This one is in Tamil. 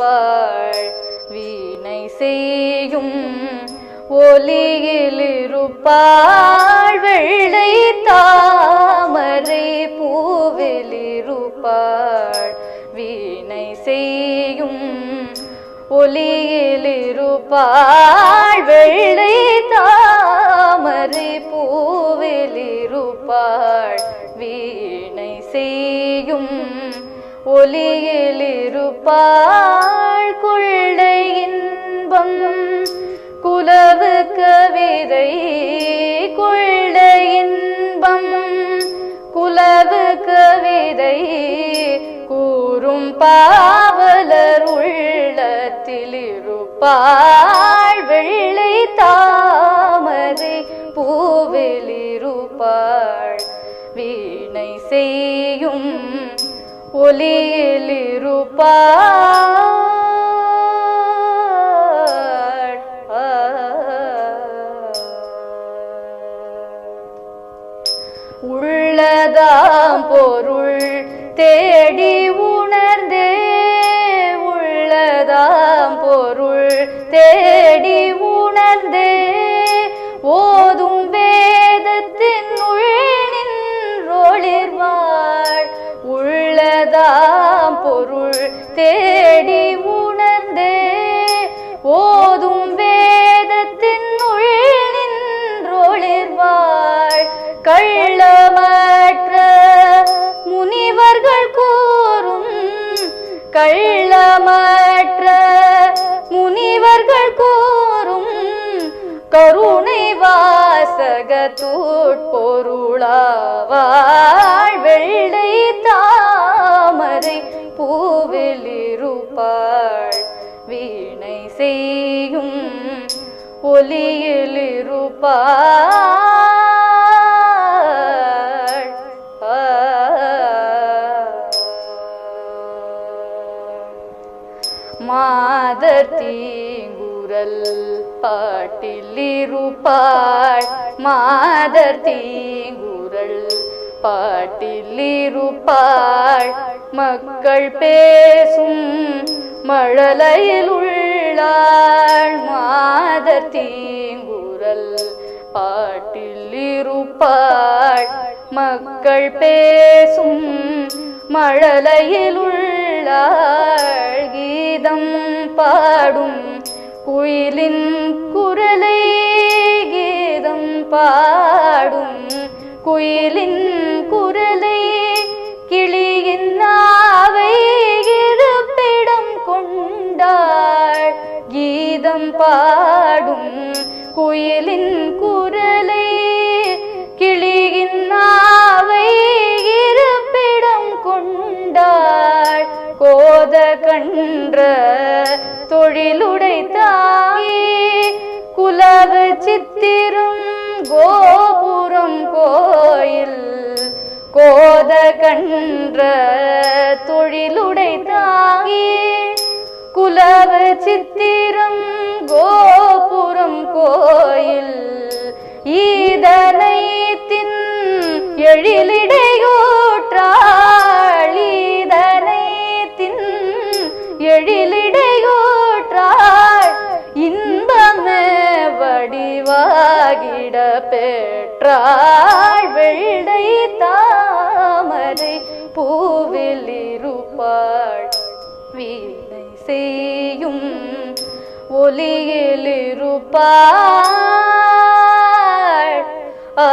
இருப்பாள் வீணை செய்யும் ஒலியில் இருப்பாள் வெள்ளை தாமரை பூவில் இருப்பாள் வீணை செய்யும் ஒலியில் இருப்பாள் வெள்ளை ஒலியில் இருப்பாள் கொள்ளை இன்பம். குலவு கவிதை கொள்ளை இன்பம். குலவு கவிதை கூறும் பாவலர் உள்ளத்தில் இருப்பாள் வெள்ளை தாமரை பூவில் இருப்பாள் வீணை செய்யும் ஒலியில் இருப்பாள் உள்ளதாம் பொருள் தேடி உணர்ந்தே பொருள் தேடி உணர்ந்து ஓதும் வேதத்தின் உள் நின்றொளிர்வாள். கள்ளமற்ற முனிவர்கள் கூறும் கள்ளமற்ற முனிவர்கள் கூறும் கருணை வாசகத்தூட்பொருளாவாள் வெள்ளை தான் பாழ் வீணை செய்யும் ஒலியில் மாதர் தீங்குரல் பாட்டில் இருப்பாள் மாதர் தீங்குரல் பாட்டிலிருப்பாள். மக்கள் பேசும் மழலையில் உள்ளாள். மாதர் தீங்குரல் பாட்டில் மக்கள் பேசும் மழலையில் உள்ளாள். கீதம் பாடும் குயிலின் குரலை. கீதம் பாடும் குயிலின் கிளியின் நாவை இருப்பிடம் கொண்டாள். கீதம் பாடும் குயிலின் குரலை கிளியின் நாவை இருப்பிடம் கொண்டாள். கோத கன்ற தொழிலுடைத்தாயே குலவ குலவு சித்திரம் கோபுரம் கோயில். கோத கன்ற தொழிலுடை தாங்கி குலவ சித்திரம் கோபுரம் கோயில் பெற்றாள் வெள்ளை தாமரை பூவில் இருப்பாள். வீணை செய்யும் ஒலியில் இருப்பாள். ஆ